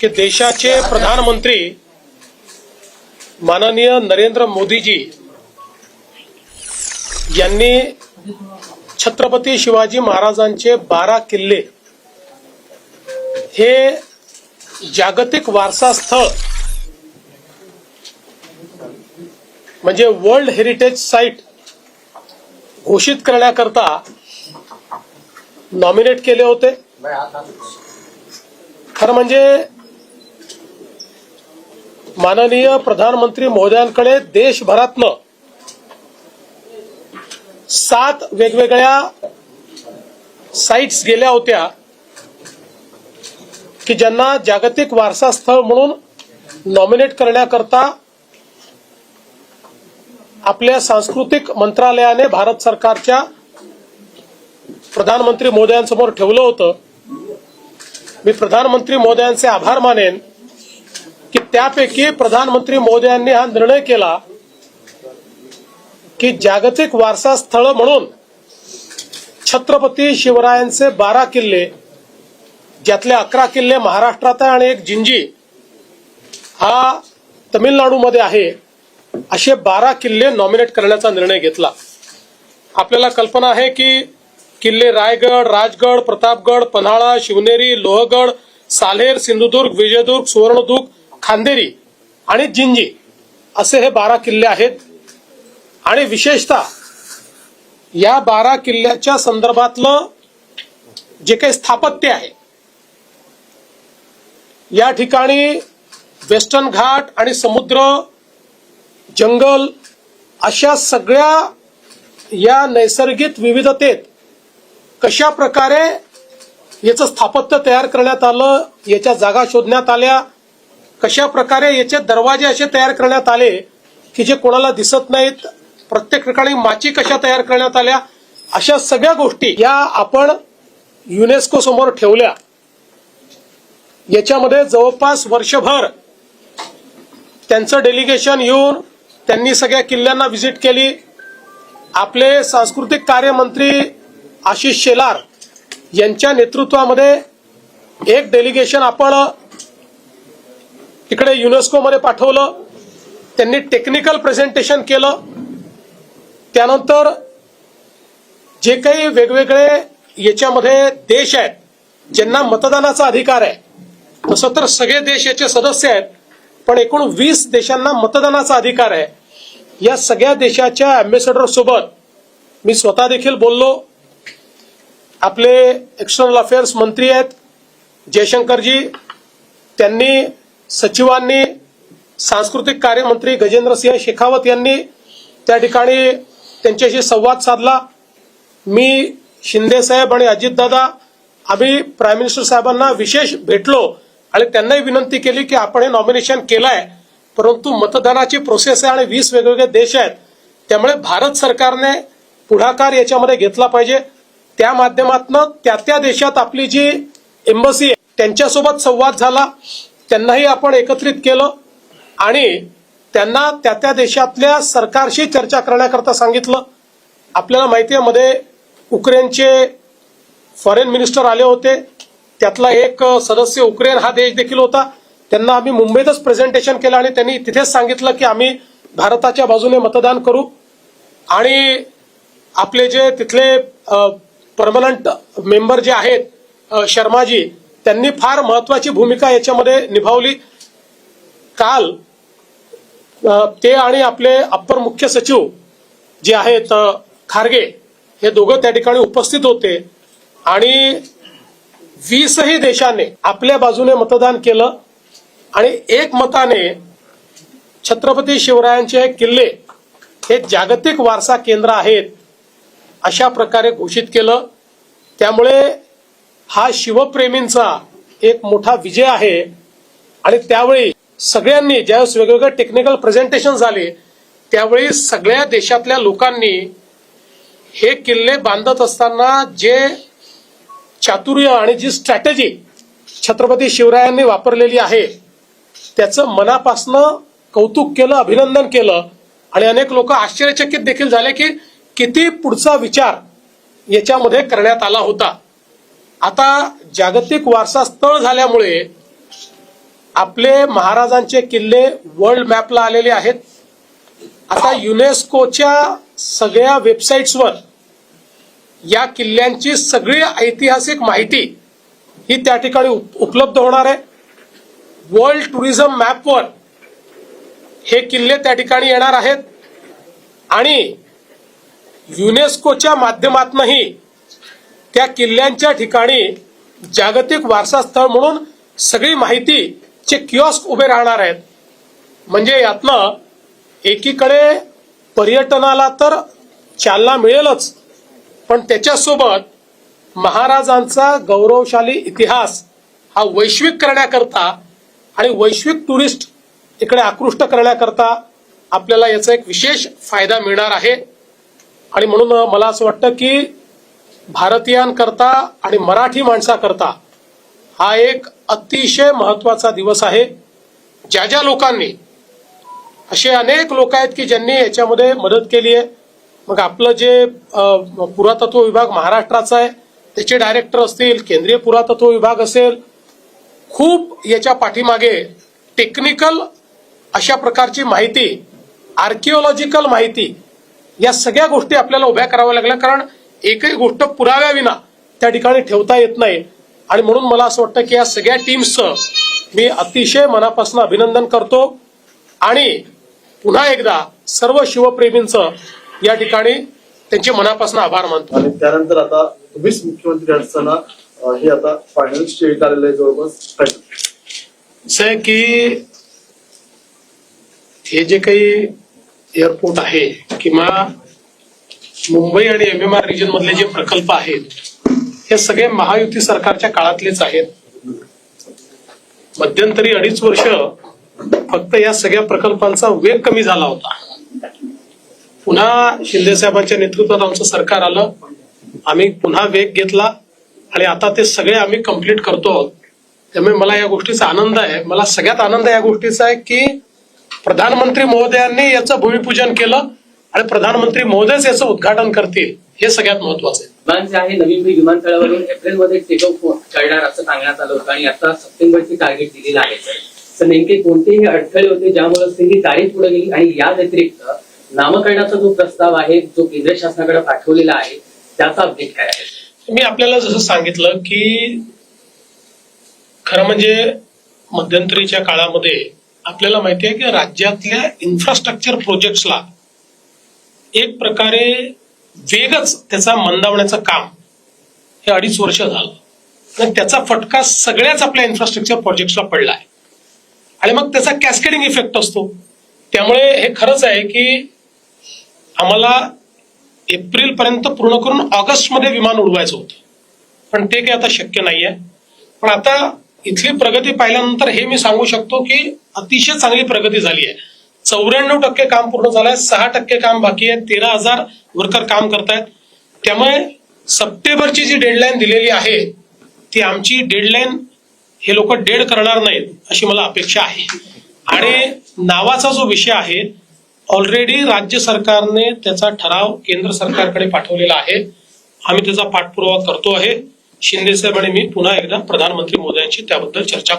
की देशाचे प्रधानमंत्री माननीय नरेंद्र मोदीजी यांनी छत्रपती शिवाजी महाराजांचे बारा किल्ले हे जागतिक वारसा स्थळ म्हणजे वर्ल्ड हेरिटेज साईट घोषित करण्याकरता नॉमिनेट केले होते. खरं म्हणजे माननीय प्रधानमंत्री महोदयांकडे देशभरातनं सात वेगवेगळ्या साईट्स गेल्या होत्या की ज्यांना जागतिक वारसा स्थळ म्हणून नॉमिनेट करण्याकरता आपल्या सांस्कृतिक मंत्रालयाने भारत सरकारच्या प्रधानमंत्री मोदयांसमोर ठेवलं होतं. मी प्रधानमंत्री मोदयांचे आभार मानेन. त्यापैकी प्रधानमंत्री मोदयांनी हा निर्णय केला की जागतिक वारसा स्थळ म्हणून छत्रपती शिवरायांचे बारा किल्ले ज्यातले अकरा किल्ले महाराष्ट्रात आहे आणि एक जिंजी हा तमिळनाडूमध्ये आहे असे बारा किल्ले नॉमिनेट करण्याचा निर्णय घेतला. आपल्याला कल्पना आहे की किल्ले रायगड राजगड प्रतापगड पन्हाळा शिवनेरी लोहगड सालेर सिंधुदुर्ग विजयदुर्ग सुवर्णदुर्ग खांदेरी आणि जिंजी असे हे बारा किल्ले आहेत. आणि विशेषतः या बारा किल्ल्याच्या संदर्भातलं जे काही स्थापत्य आहे या ठिकाणी वेस्टर्न घाट आणि समुद्र जंगल अशा सगळ्या या नैसर्गिक विविधतेत कशा प्रकारे याचं स्थापत्य तयार करण्यात आलं याच्या जागा शोधण्यात आल्या कशा प्रकारे याचे दरवाजे असे तयार करण्यात आले की जे कोणाला दिसत नाहीत प्रत्येक ठिकाणी माची कशा तयार करण्यात आल्या अशा सगळ्या गोष्टी या आपण युनेस्को समोर ठेवल्या. याच्यामध्ये जवळपास वर्षभर त्यांचं डेलिगेशन येऊन त्यांनी सगळ्या किल्ल्यांना व्हिजिट केली. आपले सांस्कृतिक कार्यमंत्री आशिष शेलार यांच्या नेतृत्वामध्ये एक डेलिगेशन आपण तिकडे युनेस्कोमध्ये पाठवलं. त्यांनी टेक्निकल प्रेझेंटेशन केलं. त्यानंतर जे काही वेगवेगळे याच्यामध्ये देश आहेत ज्यांना मतदानाचा अधिकार आहे तसं तर सगळे देश याचे सदस्य आहेत पण एकूण वीस देशांना मतदानाचा अधिकार आहे. या सगळ्या देशाच्या अम्बेसेडर सोबत मी स्वतः देखील बोललो. आपले एक्सटर्नल अफेअर्स मंत्री आहेत जयशंकरजी त्यांनी सचिवांनी सांस्कृतिक कार्यमंत्री गजेंद्रसिंह शेखावत यांनी त्या ठिकाणी त्यांच्याशी संवाद साधला. मी शिंदेसाहेब आणि अजितदादा आम्ही प्राईम मिनिस्टर साहेबांना विशेष भेटलो आणि त्यांनाही विनंती केली की आपण हे नॉमिनेशन केलं आहे परंतु मतदानाची प्रोसेस आहे आणि वीस वेगवेगळे देश आहेत. त्यामुळे भारत सरकारने पुढाकार याच्यामध्ये घेतला पाहिजे. त्या माध्यमातून त्या त्या देशात आपली जी एम्बसी आहे त्यांच्यासोबत संवाद झाला. त्यांनाही आपण एकत्रित केलं आणि त्यांना त्या त्या देशातल्या सरकारशी चर्चा करण्याकरता सांगितलं. आपल्याला माहिती आहे मध्ये उक्रेनचे फॉरेन मिनिस्टर आले होते. त्यातला एक सदस्य उक्रेन हा देश देखील होता. त्यांना आम्ही मुंबईतच प्रेझेंटेशन केलं आणि त्यांनी तिथेच सांगितलं की आम्ही भारताच्या बाजूने मतदान करू. आणि आपले जे तिथले परमनंट मेंबर जे आहेत शर्माजी त्यांनी फार महत्वाची भूमिका याच्यामध्ये निभावली. काल ते आणि आपले अप्पर मुख्य सचिव जे आहेत खारगे हे दोघं त्या ठिकाणी उपस्थित होते आणि वीसही देशाने आपल्या बाजूने मतदान केलं आणि एक मताने छत्रपती शिवरायांचे हे किल्ले हे जागतिक वारसा केंद्र आहेत अशा प्रकारे घोषित केलं. त्यामुळे हा शिवप्रेमींचा एक मोठा विजय आहे. आणि त्यावेळी सगळ्यांनी ज्यावेळेस वेगवेगळे टेक्निकल प्रेझेंटेशन झाले त्यावेळी सगळ्या देशातल्या लोकांनी हे किल्ले बांधत असताना जे चातुर्य आणि जी स्ट्रॅटेजी छत्रपती शिवरायांनी वापरलेली आहे त्याचं मनापासनं कौतुक केलं अभिनंदन केलं. आणि अनेक लोक आश्चर्यचकित देखील झाले की किती पुढचा विचार याच्यामध्ये करण्यात आला होता. आता जागतिक वारसा स्थळ झाल्यामुळे आपले महाराजांचे किल्ले वर्ल्ड मॅपला आलेले आहेत. आता युनेस्कोच्या सगळ्या वेबसाईट्सवर या किल्ल्यांची सगळी ऐतिहासिक माहिती ही त्या ठिकाणी उप- उपलब्ध होणार आहे. वर्ल्ड टुरिझम मॅपवर हे किल्ले त्या ठिकाणी येणार आहेत. आणि युनेस्कोच्या माध्यमातूनही त्या किल्ल्यांच्या ठिकाणी जागतिक वारसा स्थळ म्हणून सगळी माहितीचे किऑस्क उभे राहणार आहेत. म्हणजे यातनं एकीकडे पर्यटनाला तर चालना मिळेलच पण त्याच्यासोबत महाराजांचा गौरवशाली इतिहास हा वैश्विक करण्याकरता आणि वैश्विक टुरिस्ट इकडे आकृष्ट करण्याकरता आपल्याला याचा एक विशेष फायदा मिळणार आहे. आणि म्हणून मला असं वाटतं की भारतीयांकरता आणि मराठी माणसाकरता हा एक अतिशय महत्त्वाचा दिवस आहे. ज्या ज्या लोकांनी असे अनेक लोक आहेत की ज्यांनी याच्यामध्ये मदत केली आहे. मग आपलं जे पुरातत्व विभाग महाराष्ट्राचा आहे त्याचे डायरेक्टर असतील केंद्रीय पुरातत्व विभाग असेल खूप याच्या पाठीमागे टेक्निकल अशा प्रकारची माहिती आर्किओलॉजिकल माहिती या सगळ्या गोष्टी आपल्याला उभ्या कराव्या लागल्या. कारण एकही गोष्ट पुराव्याविना त्या ठिकाणी ठेवता येत नाही. आणि म्हणून मला असं वाटतं की या सगळ्या टीम्सचं मी अतिशय मनापासून अभिनंदन करतो. आणि पुन्हा एकदा सर्व शिवप्रेमींचं या ठिकाणी त्यांचे मनापासून आभार मानतो. आणि त्यानंतर आता तुम्हीच मुख्यमंत्री असताना हे आता फायनल स्टेट आलेलं आहे जवळपास. आहे की हे जे काही एअरपोर्ट आहे किंवा मुंबई आणि एम एम आर रिजन मधले जे प्रकल्प आहेत हे सगळे महायुती सरकारच्या काळातलेच आहेत. मध्यंतरी अडीच वर्ष फक्त या सगळ्या प्रकल्पांचा वेग कमी झाला होता. पुन्हा शिंदे साहेबांच्या नेतृत्वात आमचं सरकार आलं. आम्ही पुन्हा वेग घेतला आणि आता ते सगळे आम्ही कंप्लीट करतो. आहोत त्यामुळे मला या गोष्टीचा आनंद आहे. मला सगळ्यात आनंद या गोष्टीचा आहे की प्रधानमंत्री महोदयांनी याचं भूमिपूजन केलं. आणि प्रधानमंत्री महोदयच याचं उद्घाटन करतील हे सगळ्यात महत्वाचं आहे. विमान जे आहे नवी मुंबई विमानतळावरून एप्रिलमध्ये टेक ऑफ करणार असं सांगण्यात आलं होतं आणि आता सप्टेंबरची टार्गेट दिलेलं आहे. तर नेमके कोणतेही अडथळे होते ज्यामुळे ही तारीख पुढे गेली आणि या व्यतिरिक्त नामकरणाचा जो प्रस्ताव आहे जो केंद्र शासनाकडे पाठवलेला आहे त्याचा अपडेट काय आहे? मी आपल्याला जसं सांगितलं की खरं म्हणजे मध्यंतरीच्या काळामध्ये आपल्याला माहिती आहे की राज्यातल्या इन्फ्रास्ट्रक्चर प्रोजेक्ट्सला एक प्रकारे वेगच त्याचा मंदावण्याचं काम हे अडीच वर्ष झालं. आणि त्याचा फटका सगळ्याच आपल्या इन्फ्रास्ट्रक्चर प्रोजेक्ट्सला पडला आहे. आणि मग त्याचा कॅस्केडिंग इफेक्ट असतो. त्यामुळे हे खरंच आहे की आम्हाला एप्रिल पर्यंत पूर्ण करून ऑगस्टमध्ये विमान उडवायचं होतं. पण ते काही आता शक्य नाही आहे पण आता इथली प्रगती पाहिल्यानंतर हे मी सांगू शकतो की अतिशय चांगली प्रगती झाली आहे. चौऱ्याण्णव टक्के काम पूर्ण झालंय सहा टक्के काम बाकी आहे तेरा हजार वर्कर काम करतायत. त्यामुळे सप्टेंबरची जी डेडलाईन दिलेली आहे ती आमची डेडलाईन हे लोक डेड करणार नाहीत अशी मला अपेक्षा आहे. आणि नावाचा जो विषय आहे ऑलरेडी राज्य सरकारने त्याचा ठराव केंद्र सरकारकडे पाठवलेला आहे. आम्ही त्याचा पाठपुरावा करतो आहे. शिंदे साहेब आणि मी पुन्हा एकदा प्रधानमंत्री मोदयांशी त्याबद्दल चर्चा